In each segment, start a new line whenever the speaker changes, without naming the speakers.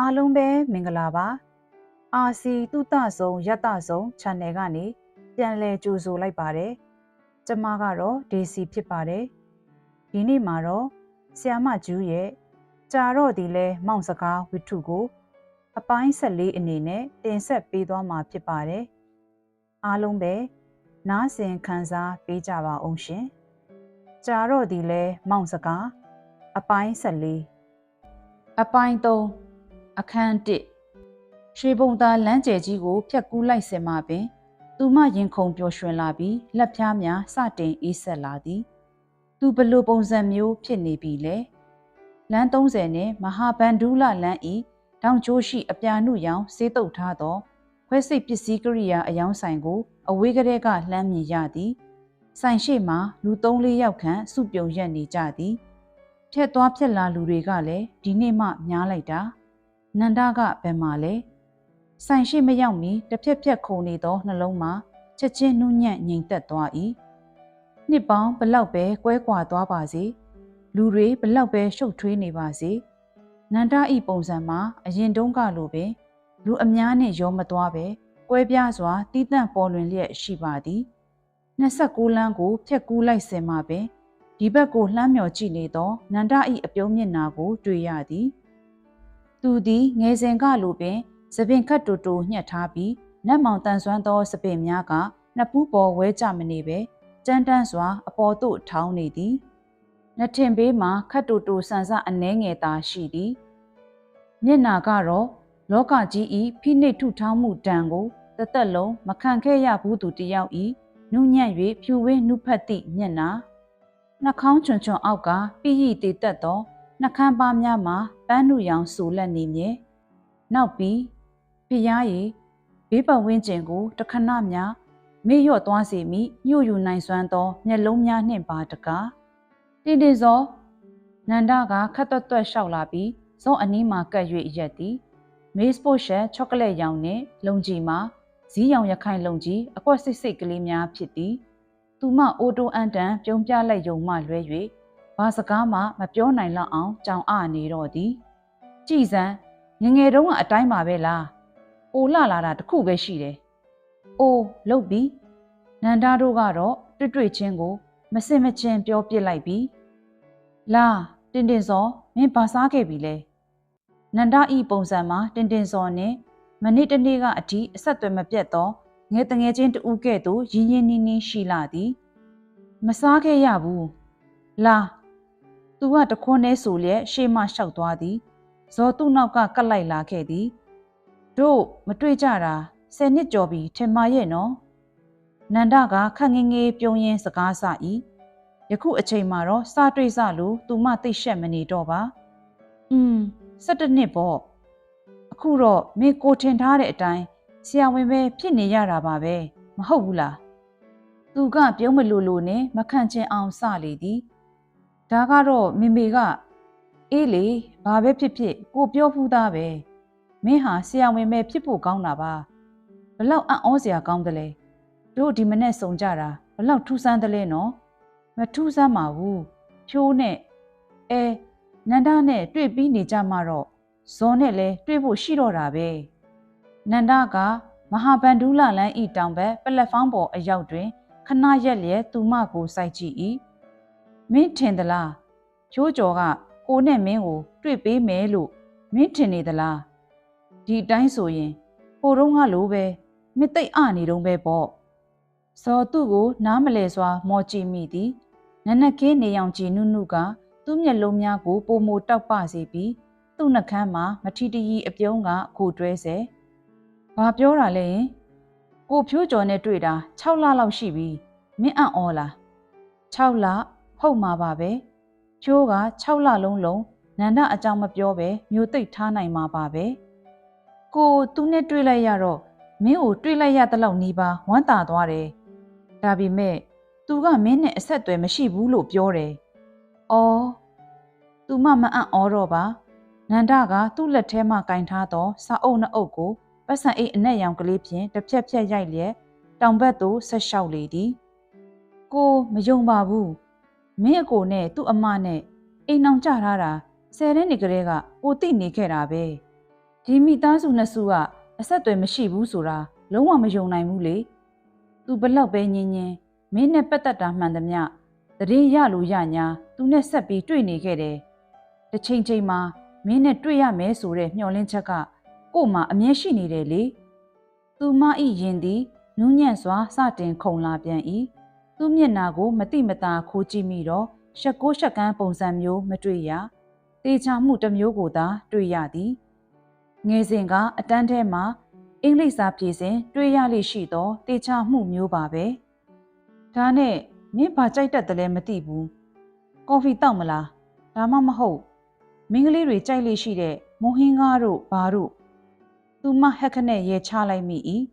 အားလုံးပဲမင်္ဂလာပါအာစီတုတဆုံးယတဆုံး channel ကနေပြန်လည်ကြိုဆိုလိုက်ပါတယ်ကျမကတော့ DC ဖြစ်ပါတယ်ဒီနေ့မှာတော့ဆီယာမကျူးရဲ့ကြာတော့ဒီလဲမောင်စကားဝိထုကို အပိုင်း14အနေနဲ့တင်ဆက်ပေးသွားမှာဖြစ်ပါတယ်အားလုံးပဲနားဆင်ခံစားပေးကြပါအောင်ရှင်ကြာတော့ဒီလဲမောင်စကားအပိုင်း14အပိုင်း3 အခန်း1ရွှေပုံသားလမ်းကျယ်ကြီးကိုဖြတ်ကူးလိုက်စင်မှပင် သူမရင်ခုန်ပျော်ရွှင်လာပြီးလက်ဖြားများစတင်အေးဆက်လာသည် သူဘလို့ပုံစံမျိုးဖြစ်နေပြီလဲလမ်း30နဲ့မဟာဗန္ဒူးလလမ်းဤတောင်ကျိုးရှိအပြာနုရောင်စေးတုပ်ထားသောခွဲစိတ်ပစ္စည်းကရိယာအယောင်းဆိုင်ကို အဝေးကလေးကလှမ်းမြင်ရသည်ဆိုင်ရှိမှလူ3-4ယောက်ခန့်စုပြုံရက်နေကြသည် ဖြက်သွားဖြက်လာလူတွေကလည်းဒီနေ့မှများလိုက်တာ နန္ဒကဘယ်မှာလဲဆိုင်ရှိမရောက်မီတစ်ဖြက်ဖြက်ခုန်နေသောနှလုံးမှာချက်ချင်းနှုံညံ့ငြိမ်သက်သွား၏နှစ်ပေါင်းဘလောက်ပဲကွဲကွာသွားပါစေလူတွေဘလောက်ပဲရှုပ်ထွေးနေပါစေနန္ဒဤပုံစံမှာအရင်တုန်းကလိုပင် လူအများနဲ့ရောမသွားပဲကွဲပြားစွာတီးတန့်ပေါ်လွင်လျက်ရှိပါသည်26လမ်းကိုဖြတ်ကူးလိုက်စင်မှပင်ဒီဘက်ကိုလှမ်းမြော်ကြည့်နေသောနန္ဒဤအပြုံးမျက်နာကို တွေ့ရသည် သူသည်ငယ်စဉ်ကလိုပင်သပင်ခတ်တူတူညှက်ထားပြီးနတ်မောင်တန်ဆွမ်းသောသပင်များကနှစ်ပူးပေါ်ဝဲကြမနေပဲကြမ်းတမ်းစွာအပေါ်သို့ထောင်းနေသည်နှစ်ထင်ဘေးမှာခတ်တူတူဆန်ဆအနှဲငယ်သာရှိသည်မျက်နာကတော့လောကကြီးဤဖိနှိပ်ထုထောင်းမှုတံကိုတသက်လုံးမခံခဲ့ရဘူးသူတယောက်ဤနုညံ့၍ဖြူဝင်းနုဖတ်သည့်မျက်နာနှာခေါင်းချွန်ချွန်အောက်ကပြည့်ရည်တည်တက်သောနှကမ်းပါးများမှာ ပန်းနုရောင်ဆူလက်နေမြဲနောက်ပြီးဖျားရည်ဘေးပတ်ဝန်းကျင်ကိုတခဏများမေ့လျော့သွားစေမိညှို့ယူနိုင်စွမ်းသောမျက်လုံးများနှင့်ပါတကားတင်တင်စောနန္ဒကခတ်သွက်သွက်လျှောက်လာပြီးဇုံအနီးမှာကပ်၍ရက်သည်မေးစပို့ရှယ်ချောကလက်ရောင်နှင့်လုံကြီးမှာဇီးရောင်ရခိုင်လုံကြီးအကွက်စစ်စစ်ကလေးများဖြစ်သည်သူမအိုတိုအန်တန်ပြုံးပြလိုက်ယုံမှလွဲ၍ ဘာစကားမှမပြောနိုင်လောက်အောင်ကြောင်အနေတော့သည်ကြည်စံငငယ်တုန်းကအတိုင်းပါပဲလားအိုလှလာတာတခုပဲရှိတယ်အိုလုတ်ပြီးနန္ဒာတို့ကတော့တွေ့တွေ့ချင်းကို မစင်မချင်းပြောပြစ်လိုက်ပြီးလာတင်တင်စောမင်းဘာစားခဲ့ပြီလဲနန္ဒာဤပုံစံမှာတင်တင်စောနဲ့မနေ့တနေ့ကအထိအဆက်အသွယ်မပြတ်သောငယ်တငယ်ချင်းတူကဲ့သို့ရင်းရင်းနှီးနှီးရှိလာသည် မစားခဲ့ရဘူးလာ သူကတခွန်းနဲ့ဆိုလျက်ရှေ့မှလျှောက်သွားသည်ဇော်သူ့နောက်ကကတ်လိုက်လာခဲ့သည်တို့မတွေ့ကြတာဆယ်နှစ်ကျော်ပြီထင်မရဲ့နော်နန္ဒကခက်ငငယ်ပြုံးရင်းစကားစ၏ယခုအချိန်မှာတော့စတွေ့စလို့သူမသိရှက်မနေတော့ပါอืม17နှစ်ပေါ့အခုတော့မင်းကိုထင်ထားတဲ့အတိုင်းဆရာဝန်ပဲဖြစ်နေရတာပါပဲမဟုတ်ဘူးလားသူကပြုံးမလို့လို့နဲ့မခန့်ချင်းအောင်စလေသည် ဒါကတော့မေမေကအေးလေဘာပဲဖြစ်ဖြစ်ကိုပြောဖူးသားပဲမင်းဟာဆရာဝန်ပဲဖြစ်ဖို့ကောင်းတာပါဘလောက်အံ့ဩစရာကောင်းတယ်လဲတို့ဒီမနဲ့စုံကြတာဘလောက်ထူးဆန်းတယ်လဲနော်မထူးဆန်းပါဘူးဖြိုးနဲ့အဲနန္ဒနဲ့တွေ့ပြီးနေကြမှာတော့ဇော်နဲ့လဲတွေ့ဖို့ရှိတော့တာပဲနန္ဒကမဟာဗန္ဒူးလလန်းဤတောင်ဘက်ပလက်ဖောင်းပေါ်အရောက်တွင်ခဏရက်လျက်သူမကိုစိုက်ကြည့်၏ မင်းထင်သလားချိုးကျော်ကကိုနဲ့မင်းကို တွေ့ပေးမယ်လို့မင်းထင်နေသလားဒီတိုင်းဆိုရင်ဟိုတုန်းကလိုပဲမသိအနေတုံးပဲပေါ့စော်သူ့ကို နားမလဲစွာ မော်ကြည့်မိသည်နနကင်းနေအောင်ကြည်နုနုကသူ့မျက်လုံးများကိုပုံမတောက်ပစေပြီးသူ့နှကမ်းမှာမထီတရီအပြုံးကကိုတွဲစေဘာပြောတာလဲရင်ကိုဖြိုးကျော်နဲ့တွေ့တာ6လလောက်ရှိပြီမင်းအံ့ဩလား6လ ဟုတ်မှာပါပဲဖြိုးက6လလုံးလုံးနန္ဒအကြောင်းမပြောပဲမျိုးသိပ်ထားနိုင်မှာပါပဲကိုသူနဲ့တွေ့လိုက်ရတော့မင်းကိုတွေ့လိုက်ရတဲ့လောက်နီးပါဝမ်းသာသွားတယ်ဒါပေမဲ့သူကမင်းနဲ့အဆက်အသွယ်မရှိဘူးလို့ပြောတယ်အော်သူမမအံ့ဩတော့ပါနန္ဒကသူ့လက်ထဲမှာကင်ထားသောစာအုပ်နှစ်အုပ်ကိုပတ်စံအိတ်အနက်ရောင်ကလေးဖြင့်တစ်ဖြက်ဖြက်ရိုက်လျက်တောင်ဘက်သို့ဆက်လျှောက်လေသည်ကိုမယုံပါဘူး မင်းအကိုနဲ့သူ့အမနဲ့အိမ်အောင်ကြထားတာဆယ်တဲ့နေကလေးကကိုတိနေခဲ့တာပဲဒီမိသားစုနှစ်စုကအဆက်အသွယ်မရှိဘူးဆိုတာလုံးဝမယုံနိုင်ဘူးလေသူဘလောက်ပဲညင်ညင်မင်းနဲ့ပတ်သက်တာမှန်သမျှတရင်ရလို့ရညာသူနဲ့ဆက်ပြီးတွေ့နေခဲ့တယ်တစ်ချိန်ချိန်မှာမင်းနဲ့တွေ့ရမယ်ဆိုတဲ့မျှော်လင့်ချက်ကကို့မှာအမြဲရှိနေတယ်လေသူမဤရင်သည်နူးညံ့စွာစတင်ခုန်လာပြန်၏ သူ့မျက်နာကိုမတိမတာခိုးကြည့်မိတော့ရှက်ကိုရှက်ကန်းပုံစံမျိုးမတွေ့ရတေချာမှုတစ်မျိုးကိုသာတွေ့ရသည်ငယ်စဉ်ကအတန်းထဲမှာအင်္ဂလိပ်စာဖြေစဉ်တွေ့ရလိရှိသောတေချာမှုမျိုးပါပဲဒါနဲ့မင်းဘာကြိုက်တတ်တယ်လဲမသိဘူးကော်ဖီတောက်မလားဒါမှမဟုတ်မင်းကလေးတွေကြိုက်လိရှိတဲ့မိုဟင်းကားတို့ဘာတို့သူမဟက်ခနဲ့ရဲချလိုက်မိ၏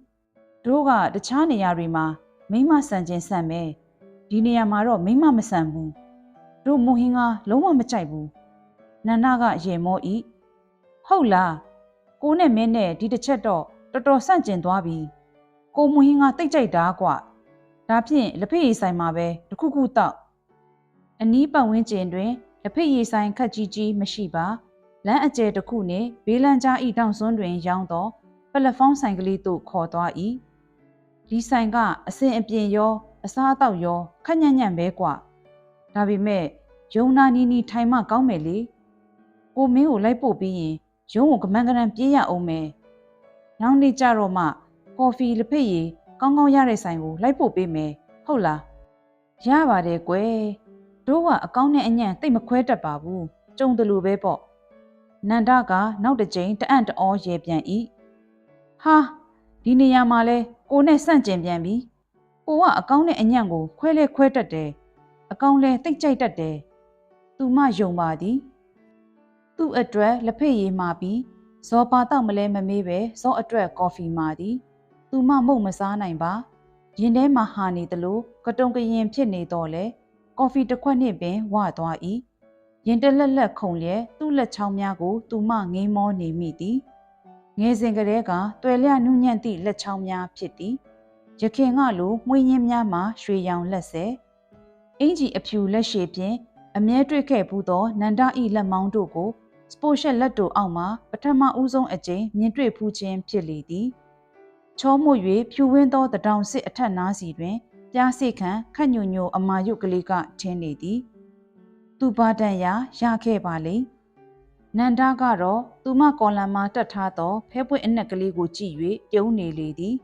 တို့ကတခြားနေရာတွေမှာ မိမဆန်ခြင်းဆန်မယ်ဒီနေရာမှာတော့မိမမဆန်ဘူးတို့မိုဟင်းကားလုံးဝမကြိုက်ဘူးနန္နာကရေမောဤဟုတ်လားကိုနဲ့မင်းနဲ့ဒီတစ်ချက်တော့တော်တော်ဆန့်ကျင်သွားပြီကိုမိုဟင်းကားတိတ်ကြိုက်တာကွာဒါဖြင့်လက်ဖက်ရည်ဆိုင်မှာပဲတခုခုတောက်အနီးပတ်ဝန်းကျင်တွင်လက်ဖက်ရည်ဆိုင်ခက်ကြီးကြီးမရှိပါလမ်းအကျယ်တစ်ခုနှင့်ဘေးလန်းကြားဤတောင်စွန်းတွင် ရောင်းသောပလက်ဖောင်းဆိုင်ကလေးသို့ခေါ်သွား၏ ဒီဆိုင်ကအစင်အပြင်ရောအစားအသောက်ရောခက်ညံ့ညံ့ပဲကွာဒါပေမဲ့ယုံနာနီနီထိုင်မှကောင်းမယ်လေကိုမင်းကိုလိုက်ပို့ပြီးရင်ရုံးကိုကမန်းကရန်ပြေးရအောင်မယ်နောက်နေ့ကျတော့မှကော်ဖီလက်ဖက်ရည်ကောင်းကောင်းရတဲ့ဆိုင်ကိုလိုက်ပို့ပေးမယ်ဟုတ်လားရပါတယ်ကွယ်တို့ကအကောင်းနဲ့အညံ့တိတ်မခွဲတတ်ပါဘူးကြုံတယ်လို့ပဲပေါ့နန္ဒကနောက်တစ်ကြိမ်တအံ့တအောရေပြန်ဤဟာဒီနေရာမှာလဲ ကိုနဲ့ဆန့်ကျင်ပြန်ပြီကိုကအကောင်းနဲ့အညံ့ကိုခွဲလဲခွဲတတ်တယ်အကောင်းလဲတိတ်ကြိုက်တတ်တယ်သူမယုံပါသည်သူ့အတွက်လက်ဖက်ရည်မှာပြီးဇော်ပါတော့မလဲမမေးပဲဇော်အတွက်ကော်ဖီမှာသည်သူမမုတ်မစားနိုင်ပါရင်ထဲမှာဟာနေသလိုကတုံကရင်ဖြစ်နေတော့လေကော်ဖီတစ်ခွက်နှင့်ပင်ဝသွား၏ရင်တလက်လက်ခုန်လျက်သူ့လက်ချောင်းများကိုသူမငိမ့်မောနေမိသည် ငယ်စဉ်ကတည်းကတွယ်လျနုညံ့သည့်လက်ချောင်းများဖြစ်သည်ရခင်ကလိုမှွေးရင်းများမှာရွှေရောင်လက်ဆဲအင်ကြီးအဖြူလက်ရှည်ဖြင့်အမြဲတွေ့ခဲ့ဘူးသောနန္ဒဤလက်မောင်းတို့ကိုစပိုရှက်လက်တို့အောက်မှာပထမဦးဆုံးအကြိမ်မြင်တွေ့ဖူးခြင်းဖြစ်လေသည်ချောမှု၍ဖြူဝင်းသောတတောင်စစ်အထက်နားစီတွင်ပြားစိတ်ခံခက်ညိုညိုအမာယုတ်ကလေးကထင်းနေသည် သူပါတန်ရာရခဲ့ပါလေ နန္ဒာကတော့သူမကော်လန်မှာတက်ထားသောဖဲပွင့်အနက်ကလေးကိုကြည့်၍ပြုံးနေလေသည်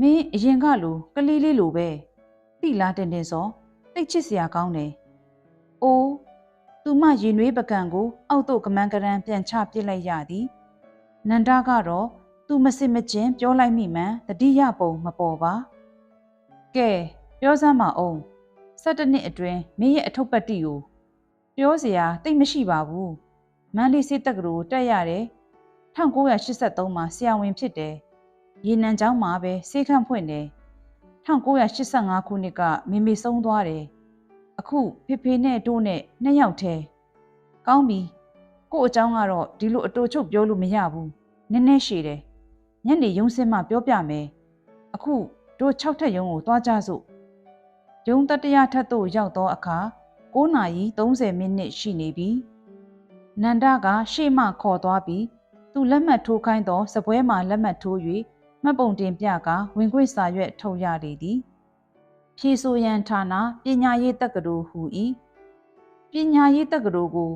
မင်းအရင်ကလိုကလေးလေးလိုပဲတိလားတင်တင်စောတိတ်ချစ်စရာကောင်းတယ်အိုးသူမရင်နွေးပကံကို အောက်သို့ကမန်းကရန်ပြန်ချပစ်လိုက်ရသည်နန္ဒာကတော့သူမစစ်မချင်းပြောလိုက်မိမှန်တတိယပုံမပေါ်ပါကဲပြောစမ်းမအောင်၁၇နှစ်အတွင်းမင်းရဲ့အထုပ်ပတ်တိကိုပြောစရာတိတ်မရှိပါဘူး မန္တလေးစစ်တက္ကသိုလ်တက်ရတယ်1983မှာဆရာဝန်ဖြစ်တယ်ရေနံကျောင်းမှာပဲစေခန့်ဖွင့်တယ်1985ခုနှစ်ကမေမေဆုံးသွားတယ်အခုဖေဖေနဲ့တို့နဲ့နှစ်ယောက်တည်းကောင်းပြီကို့အကြောင်းကတော့ဒီလိုအတူချုပ်ပြောလို့မရဘူးနည်းနည်းရှည်တယ်ညနေရုံးစင်းမှပြောပြမယ်အခုတို့6ထက်ရုံးကိုသွားကြစို့ရုံးတတရထက်သို့ရောက်သောအခါ9နာရီ30မိနစ်ရှိနေပြီ နန္ဒကရှေ့မှခေါ်သွားပြီးသူလက်မှတ်ထိုးခိုင်းသောစပွဲမှလက်မှတ်ထိုး၍မှတ်ပုံတင်ပြကဝင်ခွင့်စာရွက်ထုတ်ရလေသည်ဖြေဆိုရန်ဌာနပညာရေးတက္ကသိုလ်ဟူ၏ပညာရေးတက္ကသိုလ်ကို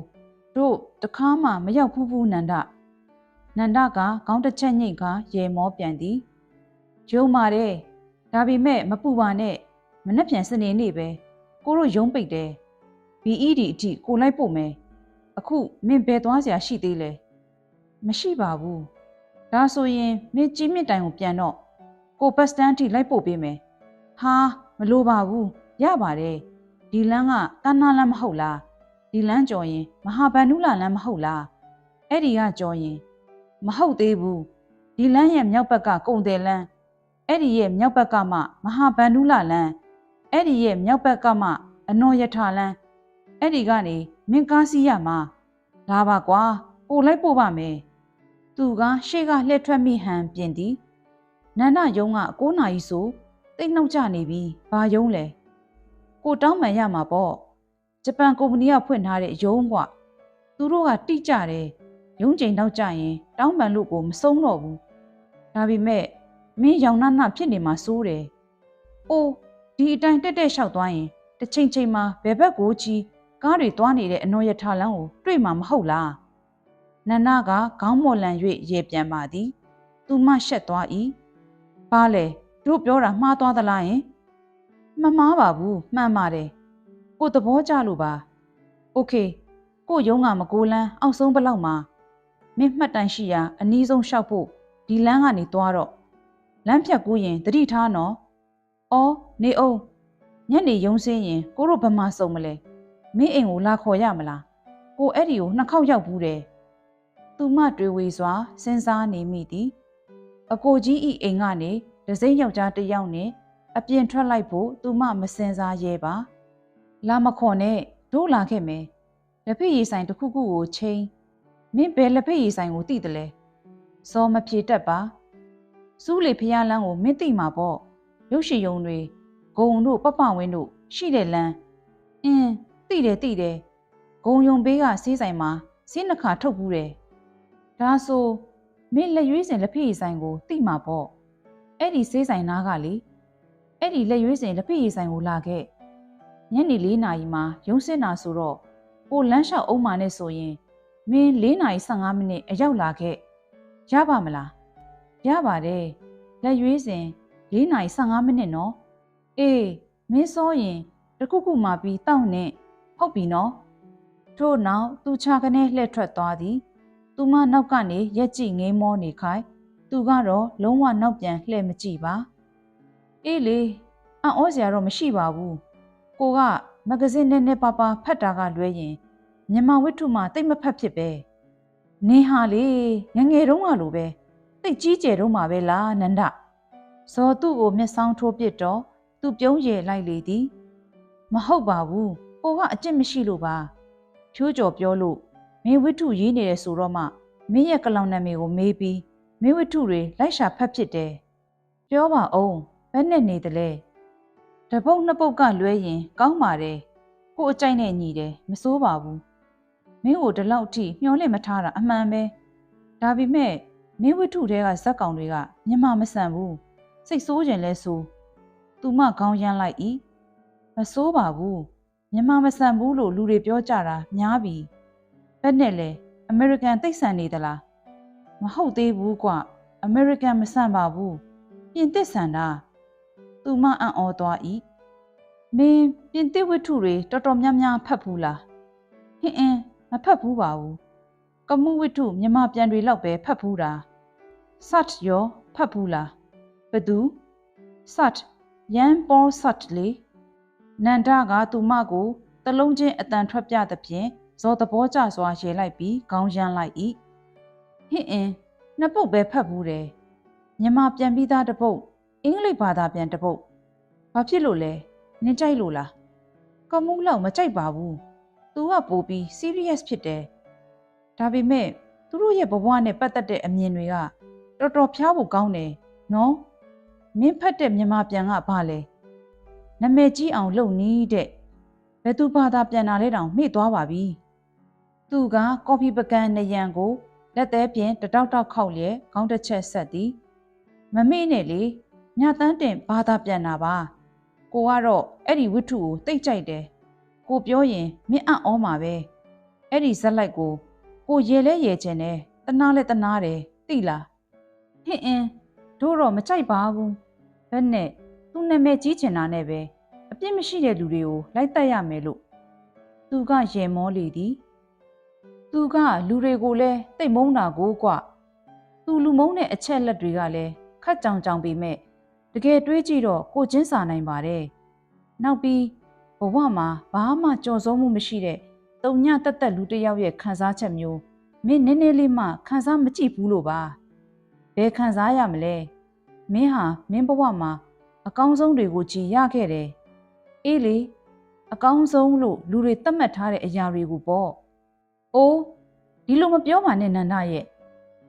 တို့တခါမှမရောက်ဘူးဘူးနန္ဒနန္ဒကခေါင်းတစ်ချက်ညိတ်ကရေမောပြန်သည်ယုံပါတယ်ဒါပေမဲ့မပူပါနဲ့မနှက်ပြန်စနေနေ့ပဲကိုတို့ယုံပိတ်တယ် BED အထိကိုလိုက်ပို့မယ် အခုမင်းဘယ်သွားစရာရှိသေးလဲမရှိပါဘူးဒါဆိုရင်မင်းကြီးမြင့်တိုင်ကိုပြန်တော့ကိုဘတ်စတန်အထိလိုက်ပို့ပေးမယ်ဟာမလိုပါဘူးရပါတယ်ဒီလမ်းကတန်းနာလမ်းမဟုတ်လားဒီလမ်းကြော်ရင်မဟာဗန္ဓုလလမ်းမဟုတ်လားအဲ့ဒီကကြော်ရင် မဟုတ်သေးဘူးဒီလမ်းရဲ့မြောက်ဘက်ကကုံတယ်လမ်းအဲ့ဒီရဲ့မြောက်ဘက်ကမှမဟာဗန္ဓုလလမ်းအဲ့ဒီရဲ့မြောက်ဘက်ကမှအနော်ယထာလမ်းအဲ့ဒီကနေ မင်းကားစီးရမှာလာပါကွာပို့လိုက်ပို့ပါမယ်သူကရှေ့ကလှည့်ထွက်မိဟန်ပြင်သည်နန္ဒယုံက9နာရီဆိုတိတ်နှောက်ကြနေပြီဘာယုံလဲကိုတောင်းပန်ရမှာပေါ့ဂျပန်ကုမ္ပဏီကဖွင့်ထားတဲ့ယုံကွာသူတို့ကတိကျတယ်ယုံချိန်နောက်ကျရင် တောင်းပန်လို့ကိုမဆုံးတော့ဘူးဒါပေမဲ့မင်းရောင်နှနှဖြစ်နေမှာစိုးတယ်အိုးဒီအတိုင်းတက်တက်လျှောက်သွားရင်တစ်ချိန်ချိန်မှာဘယ်ဘက်ကိုကြီး ကားတွေသွားနေတဲ့အနော်ရထလန်းကိုတွေ့မှာမဟုတ်လားနန္နာကခေါင်းမော်လန်၍ရေပြန်ပါသည်သူမရှက်သွား၏ဘာလဲတို့ပြောတာမှားသွားသလားယင်မမှားပါဘူးမှန်ပါတယ်ကိုသဘောကျလို့ပါโอเคကိုရုံးကမကိုလန်းအောက်ဆုံးဘလောက်မှာမင်းမှတ်တိုင်ရှိရာအနီးဆုံးရှောက်ဖို့ဒီလမ်းကနေသွားတော့လမ်းဖြတ်ကူးရင်တတိထားနော်အော်နေအောင်ညနေရုံးစင်းရင်ကိုတို့ဘမစုံမလဲ မင်းအိမ်ကိုလာခေါ်ရမလားကိုအဲ့ဒီကိုနှစ်ခေါက်ရောက်ဘူးတယ်သူမတွေဝေစွာစဉ်းစားနေမိသည်အကိုကြီးဤအိမ်ကနေဒစိမ့်ယောက်ျားတစ်ယောက်နဲ့အပြင်ထွက်လိုက်ဖို့သူမမစင်စားရဲပါလာမခေါ်နဲ့တို့လာခဲ့မယ်လက်ဖက်ရည်ဆိုင်တစ်ခုခုကိုချိန်မင်းဘယ်လက်ဖက်ရည်ဆိုင်ကိုတိတယ်လဲစောမဖြေတတ်ပါစူးလေဖျားလန်းကိုမင်းသိမှာပေါ့ရုပ်ရှင်ယုံတွေဂုံတို့ပပဝင်းတို့ရှိတဲ့လမ်းအင်း သိတယ်သိတယ်ဂုံယုံဘေးကဆေးဆိုင်မှာဆေးနှခါထုတ်ဘူးတယ်ဒါဆိုမင်းလက်ရွေးစင်လက်ဖက်ရည်ဆိုင်ကိုသိမှာပေါ့အဲ့ဒီဆေးဆိုင်နားကလေအဲ့ဒီလက်ရွေးစင်လက်ဖက်ရည်ဆိုင်ကိုလာခဲ့ညနေ၄နာရီမှာရုံးစင်တာဆိုတော့ကိုလမ်းလျှောက်အုံးမာနဲ့ဆိုရင်မင်း၄နာရီ15မိနစ်အရောက်လာခဲ့ရပါမလားရပါတယ်လက်ရွေးစင်၄နာရီ15မိနစ်နော်အေးမင်းစောရင်တခုခုမှပြီးတောက်နဲ့ ဟုတ်ပြီနော်ထို့နောက်သူချာကနေလှည့်ထွက်သွားသည်သူမနောက်ကနေရက်ကြည့်ငိမ်းမောနေခိုင်းသူကတော့လုံးဝနောက်ပြန်လှည့်မကြည့်ပါအေးလေအံ့ဩစရာတော့မရှိပါဘူးကိုကမဂဇင်းနဲ့နဲ့ပါပါဖတ်တာကလွဲရင်မြန်မာဝတ္ထုမှတိတ်မဖတ်ဖြစ်ပဲနင်းဟာလေငငယ်တုန်းကလိုပဲတိတ်ကြီးကျယ်တုန်းမှာပဲလားနန္ဒဇော်သူ့ကိုမျက်စောင်းထိုးပစ်တော့သူပြုံးရည်လိုက်လေသည် မဟုတ်ပါဘူး ကိုကအကျင့်မရှိလို့ပါဖြိုးကျော်ပြောလို့မင်းဝတ္ထုရေးနေတယ်ဆိုတော့မှမင်းရဲ့ကလောင်နာမည်ကိုမေးပြီးမင်းဝတ္ထုတွေလိုက်ရှာဖတ်ဖြစ်တယ်ပြောပါအောင်ဘယ်နဲ့နေသလဲတပုတ်နှစ်ပုတ်ကလွဲရင်ကောင်းပါတယ်ကိုအကြိုက်နဲ့ညီတယ်မစိုးပါဘူးမင်းကိုဒီလောက်ထိမျောလင့်မထားတာအမှန်ပဲဒါပေမဲ့မင်းဝတ္ထုတွေကဇက်ကောင်တွေကမြမမဆန်ဘူးစိတ်ဆိုးကြင်လဲဆိုသူမခေါင်းရမ်းလိုက်၏မဆိုးပါဘူး မြမမဆန်ဘူးလို့လူတွေပြောကြတာများပြီဘက်နဲ့လဲအမေရိကန်သိပ်ဆန်နေသလားမဟုတ်သေးဘူးကွအမေရိကန်မဆန်ပါဘူးပြင်သစ်ဆန်တာသူမအံ့ဩသွား၏မင်းပြင်သစ်ဝတ္ထုတွေတော်တော်များများဖတ်ဘူးလားဟင်းအင်းမဖတ်ဘူးပါဘူးကမှုဝတ္ထုမြမပြန်တွေလောက်ပဲဖတ်ဘူးတာဆတ်ရောဖတ်ဘူးလားဘသူဆတ်ယန်ပေါ်ဆတ်လေ နန္ဒကသူမကိုတလုံးချင်းအတန်ထွက်ပြသဖြင့်ဇော်သဘောကျစွာရေလိုက်ပြီးခေါင်းရမ်းလိုက်၏ဟင့်အင်းနှစ်ပုတ်ပဲဖတ်ဘူးတယ်မြမပြန်ပြီးသားတစ်ပုတ်အင်္ဂလိပ်ဘာသာပြန်တစ်ပုတ်ဘာဖြစ်လို့လဲနင်ကြိုက်လို့လားကမှုလောက်မကြိုက်ပါဘူးသူကပိုပြီး serious ဖြစ်တယ်ဒါပေမဲ့သူတို့ရဲ့ဘဝနဲ့ပတ်သက်တဲ့အမြင်တွေကတော်တော်ဖျားဖို့ကောင်းတယ်နော်မင်းဖတ်တဲ့မြန်မာပြန်ကဘာလဲ နမဲကြီးအောင်လုပ်နီးတဲ့ဘယ်သူဘာသာပြန်တာလဲတောင်မေ့သွားပါပြီသူကကော်ဖီပကံနရံကိုလက်သေးဖြင့်တတောက်တောက်ခောက်လျက်ခေါင်းတစ်ချက်ဆက်သည်မမေ့နဲ့လေမြတန်းတင်ဘာသာပြန်တာပါကိုကတော့အဲ့ဒီဝိထုကိုတိတ်ကြိုက်တယ်ကိုပြောရင်မင်းအံ့ဩမှာပဲအဲ့ဒီဇက်လိုက်ကိုကိုရေလဲရေချင်တယ်တနာလဲတနာတယ်သိလားဟင့်အင်းတို့တော့မကြိုက်ပါဘူးဘယ်နဲ့ သူ့နာမည်ကြီးချင်တာနဲ့ပဲအပြစ်မရှိတဲ့လူတွေကိုလိုက်တတ်ရမယ်လို့သူကရေမောလေသည်သူကလူတွေကိုလည်းတိတ်မုန်းတာကိုကွသူလူမုန်းတဲ့အချက်လက်တွေကလည်းခက်ကြောင်ကြောင်ပေမဲ့တကယ်တွေးကြည့်တော့ကိုချင်းစာနိုင်ပါတယ်နောက်ပြီးဘဝမှာဘာမှကြော်စိုးမှုမရှိတဲ့တုံညတက်တက်လူတစ်ယောက်ရဲ့ခံစားချက်မျိုးမင်းနည်းနည်းလေးမှခံစားမကြည့်ဘူးလို့ပါဘယ်ခံစားရမလဲမင်းဟာမင်းဘဝမှာ အကောင်းဆုံးတွေကိုကြည်ရခဲ့တယ်။အေးလေအကောင်းဆုံးလို့လူတွေသတ်မှတ်ထားတဲ့အရာတွေကိုပေါ့။အိုးဒီလိုမပြောပါနဲ့နန္ဒရဲ့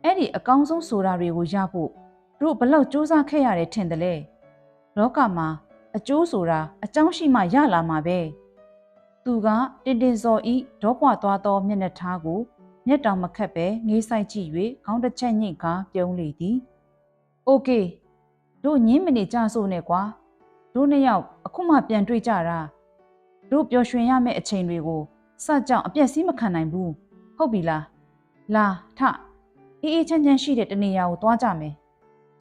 အဲ့ဒီအကောင်းဆုံးဆိုတာတွေကိုရဖို့တို့ဘလောက်စူးစမ်းခဲ့ရတယ်ထင်တယ်လေ။လောကမှာအကျိုးဆိုတာအကြောင်းရှိမှရလာမှာပဲ။သူကတင်တင်စော်ဤဒေါပွားသွားသောမျက်နှာထားကိုမျက်တောင်မခတ်ပဲငေးဆိုင်ကြည့်၍ခေါင်းတစ်ချက်ညှိကာပြုံးလေသည်။ Okay တို့ညင်းမနေကြစို့နဲ့ကွာတို့နှစ်ယောက်အခုမှပြန်တွေ့ကြတာတို့ပျော်ရွှင်ရမယ့်အချိန်တွေကိုစကြောင်အပြက်စီးမခံနိုင်ဘူးဟုတ်ပြီလားလာထအေးအေးချမ်းချမ်းရှိတဲ့တနေရာကိုသွားကြမယ်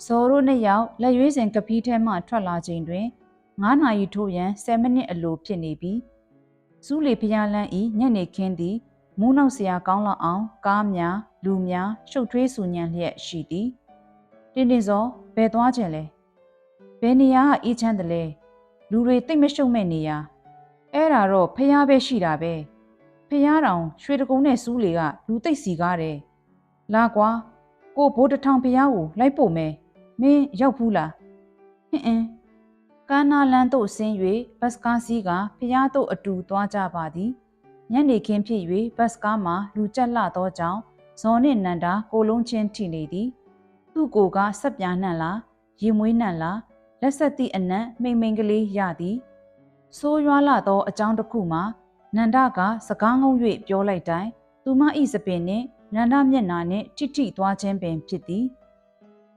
ဇော်တို့နှစ်ယောက်လက်ရွေးစင်ကပီးထဲမှထွက်လာချိန်တွင်9နာရီထိုးရန်10မိနစ်အလိုဖြစ်နေပြီစူးလေဖျားလန်းဤညနေခင်းသည်မူးနောက်စရာကောင်းလောက်အောင်ကားများလူများရှုပ်ထွေးဆူညံလျက်ရှိသည်တင်းတင်းစောဘယ်သွားခြင်းလဲ ဘယ်နေရာကအေးချမ်းတယ်လဲလူတွေတိတ်မရှုံမဲ့နေရာအဲ့ဒါတော့ဖျားပဲရှိတာပဲဖျားတောင်ရွှေတကုံနဲ့စူးလေကလူသိပ်စီကားတယ်လာကွာကိုဘိုးတထောင်ဖျားကိုလိုက်ပို့မယ်မင်းရောက်ဘူးလားဟင်အင်းကာနာလန်တို့ဆင်း၍ဘတ်ကားစီးကဖျားတို့အတူသွားကြပါသည်ညနေခင်းဖြစ်၍ဘတ်ကားမှာလူကြက်လှသောကြောင့်ဇော်နှင့်နန္ဒာကိုလုံးချင်းထိနေသည် သူ့ကိုကဆက်ပြားနှံ့လားရင်မွေးနှံ့လား လက်ဆက်သည့်အနံ့မိမ့်မိန်ကလေးရသည်ဆိုးရွားလာသောအကြောင်းတစ်ခုမှာနန္ဒကစကားငုံ၍ပြောလိုက်တိုင်းသူမဤစပင်နှင့်နန္ဒမျက်နာနှင့်ထိထိသွားခြင်းပင်ဖြစ်သည်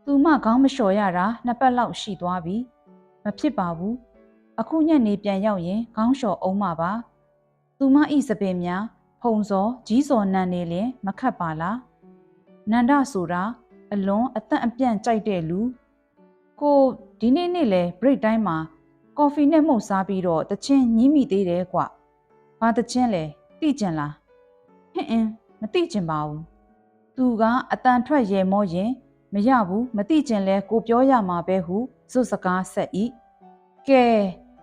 သူမခေါင်းမလျှော်ရတာနှစ်ပတ်လောက်ရှိသွားပြီမဖြစ်ပါဘူးအခုညနေပြန်ရောက်ရင်ခေါင်းလျှော်အောင်မှာပါသူမဤစပင်များဖုံစောကြီးစောနန်နေလင်မခတ်ပါလားနန္ဒဆိုတာအလွန်အသက်အပြန့်ကြိုက်တဲ့လူကို ဒီနေ့နေ့လဲ break time မှာကော်ဖီနဲ့မှုန့်စားပြီးတော့တချင်းညင်းမိသေးတယ်ကွ။ဘာတချင်းလဲသိကြလား။ဟင်းအင်းမသိကြပါဘူး။သူကအတန်ထွက်ရဲမောရင်မရဘူးမသိကြလဲကိုပြောရမှာပဲဟုစွတ်စကားဆက်ဤ။ကဲ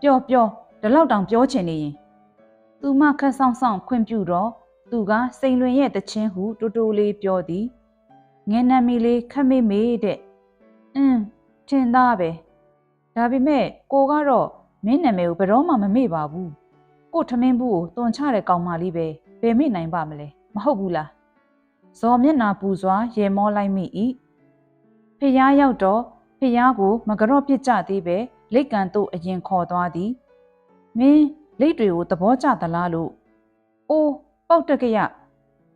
ပြောပြောဒီလောက်တောင်ပြောချင်နေရင်သူမခက်ဆောင်ဆောင်ခွင့်ပြုတော့သူကစိန်လွင်ရဲ့တချင်းဟုတူတူလေးပြောသည်ငယ်နံမီလေးခက်မေ့မေ့တဲ့အင်းထင်သားပဲ ဒါပေမဲ့ကိုကတော့မင်းနာမည်ကိုဘယ်တော့မှမမေ့ပါဘူးကိုထမင်းဘူးကိုတွန်ချတဲ့ကောင်မလေးပဲဘယ်မေ့နိုင်ပါမလဲမဟုတ်ဘူးလားဇော်မျက်နာပူစွာရေမောလိုက်မိ၏ဖျားရောက်တော့ဖျားကို မကြော့ပြစ်ကြသေးပဲလိတ်ကန်တို့အရင်ခေါ်သွားသည်မင်းလိတ်တွေကိုသဘောကျသလားလို့အိုးပေါက်တကရ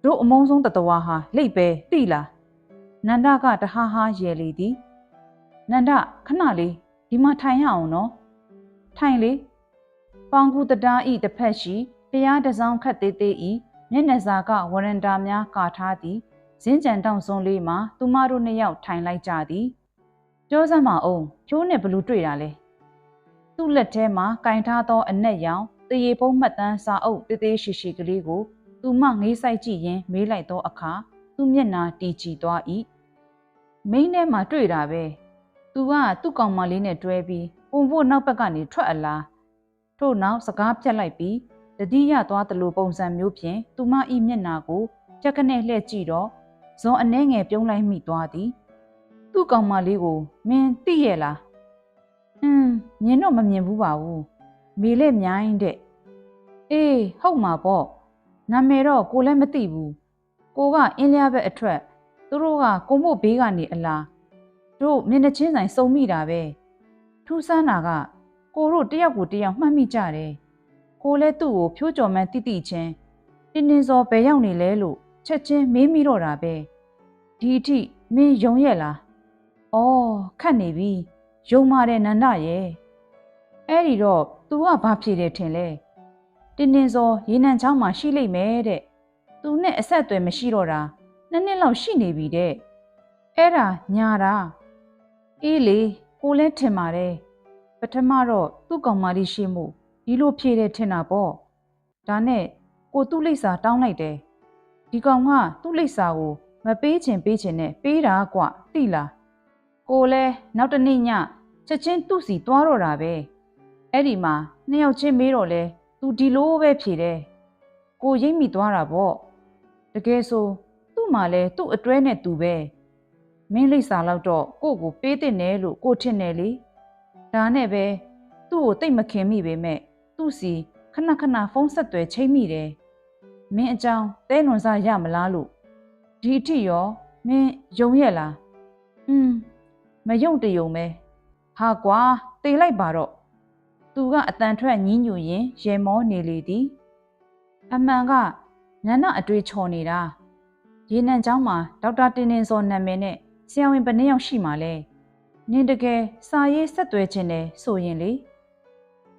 တို့အမုန်းဆုံးတတဝါဟာလိတ်ပဲသိလားနန္ဒကတဟားဟားရဲလေသည်နန္ဒခဏလေး ဒီမှာထိုင်ရအောင်နော်ထိုင်လေပေါင်ကူတတားဤတစ်ဖက်ရှိဖျားတစောင်းခတ်သေးသေးဤမျက်နှာစာကဝရန်တာများကာထားသည်ဇင်းကြံတောင်စွန်းလေးမှာသူမတို့နှစ်ယောက်ထိုင်လိုက်ကြသည်ပြောစမ်းမအောင်ဖြိုးနဲ့ဘလူးတွေ့တာလဲသူ့လက်ထဲမှာကင်ထားသောအနက်ရောင်တရေပုံးမှတ်တမ်းစာအုပ်တေးသေးရှိရှိကလေးကိုသူမငေးဆိုင်ကြည့်ရင်မေးလိုက်သောအခါသူ့မျက်နှာတီချီသွား၏မိန်းထဲမှာတွေ့တာပဲ သူကသူ့ကောင်မလေးနဲ့တွဲပြီးပုံဖို့နောက်ဘက်ကနေထွက်အလားထို့နောက်စကားပြတ်လိုက်ပြီးတတိယသွားသလိုပုံစံမျိုးဖြင့်သူမဤမျက်နာကိုကြက်ကနေလှည့်ကြည့်တော့ဇွန်အနှဲငယ်ပြုံးလိုက်မိသွားသည် သူ့ကောင်မလေးကိုမင်းသိရဲ့လားဟွန်းမြင်တော့မမြင်ဘူးပါဘူးမေလက်မြိုင်းတဲ့အေးဟုတ်မှာပေါ့နာမည်တော့ကိုလည်းမသိဘူးကိုကအင်းလျားဘက်အထွက်သူတို့ကကိုမို့ဘေးကနေအလား တို့မျက်နှာချင်းဆိုင်စုံမိတာပဲထူးဆန်းတာကကိုတို့တယောက်ကိုတယောက်မှတ်မိကြတယ်ကိုလည်းသူ့ကိုဖြိုးကြော်မှန်းတိတိချင်းတင်းတင်းစောဘယ်ရောက်နေလဲလို့ချက်ချင်းမေးမိတော့တာပဲဒီအထိမင်းယုံရဲ့လားအော်ခတ်နေပြီယုံပါတယ်နန္ဒရဲ့အဲ့ဒီတော့ तू ကဘာဖြေတယ်ထင်လဲတင်းတင်းစောရေနံချောင်းမှာရှိလိမ့်မယ်တဲ့။ "तू နဲ့အဆက်အသွယ်မရှိတော့တာနှစ်နှစ်လောက်ရှိနေပြီတဲ့။အဲ့ဒါညာတာ အေးလေကိုလည်းထင်ပါတယ်ပထမတော့သူ့ကောင်မလေးရှိမှုဒီလိုဖြေတယ်ထင်တာပေါ့ဒါနဲ့ကိုသူ့လိပ်စာတောင်းလိုက်တယ်ဒီကောင်ကသူ့လိပ်စာကိုမပေးချင်ပေးချင်နဲ့ပေးတာကွသိလားကိုလည်းနောက်တနေ့ညချက်ချင်းသူ့စီသွားတော့တာပဲအဲ့ဒီမှာနှစ်ယောက်ချင်းမေးတော့လဲသူဒီလိုပဲဖြေတယ်ကိုရိပ်မိသွားတာပေါ့တကယ်ဆိုသူ့မှာလဲသူ့အတွဲနဲ့သူပဲ မင်းလိပ်စာလောက်တော့ကို့ကိုပေးတဲ့နဲလို့ကိုထင်တယ်လေဒါနဲ့ပဲသူ့ကိုတိတ်မခင်မိပေမဲ့သူ့စီခဏခဏဖုန်းဆက်သွယ်ချိန်မိတယ်မင်းအကြောင်းတဲလွန်စားရမလားလို့ဒီအထိရောမင်းယုံရဲ့လားอืมမယုံတယုံပဲဟာကွာတေးလိုက်ပါတော့သူကအတန်ထွက်ညင်းညူရင်ရေမောနေလေသည်အမှန်ကနန်းနအတွေ့ချော်နေတာရေနံကျောင်းမှာဒေါက်တာတင်တင်စောနာမည်နဲ့ ဆရာဝန်ဘယ်နှစ်ယောက်ရှိမှလဲနင်တကယ်စာရေးဆက်သွဲခြင်းနဲ့ဆိုရင်လေ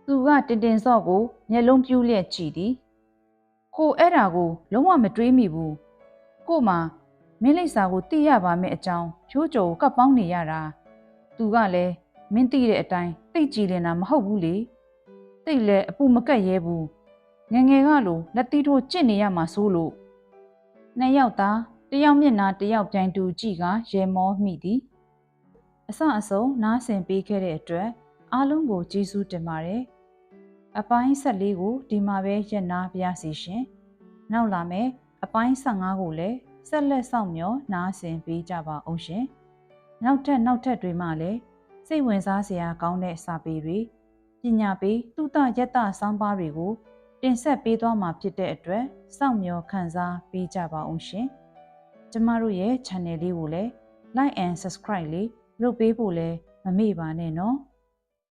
သူကတင်တင်စော့ကိုမျက်လုံးပြူးလျက်ကြည့်သည်ကိုအဲ့ဒါကိုလုံးဝမတွေးမိဘူးကိုမှမင်းလိပ်စာကိုသိရပါမယ့်အကြောင်းဖြိုးကြိုကပ်ပေါင်းနေရတာသူကလည်းမင်းသိတဲ့အတိုင်းသိကြည်လင်တာမဟုတ်ဘူးလေသိလဲအပူမကက်ရဲဘူးငယ်ငယ်ကလိုလက်တီးထိုးကြင့်နေရမှာစိုးလို့နှစ်ယောက်သား တယောက်မျက်နှာတယောက်ပြိုင်တူကြည့်ကရဲမောမိသည်အဆအဆုံးနားဆင်ပေးခဲ့တဲ့အတွက်အားလုံးကိုကျေးဇူးတင်ပါတယ်အပိုင်း14ကိုဒီမှာပဲရက်နာပြစီရှင်နောက်လာမယ်အပိုင်း15ကိုလည်းဆက်လက်ဆောင်မျှော်နားဆင်ပေးကြပါအောင်ရှင်နောက်ထပ်နောက်ထပ်တွေမှလည်းစိတ်ဝင်စားစရာကောင်းတဲ့စာပေတွေပညာပေးတုတယတဆောင်းပါးတွေကိုတင်ဆက်ပေးသွားမှာဖြစ်တဲ့အတွက်စောင့်မျှော်ခန်းစားပေးကြပါအောင်ရှင် ကျမတို့ရဲ့ channel လေးကိုလည်း like and subscribe လေးလုပ်ပေးဖို့လည်းမမေ့ပါနဲ့နော်။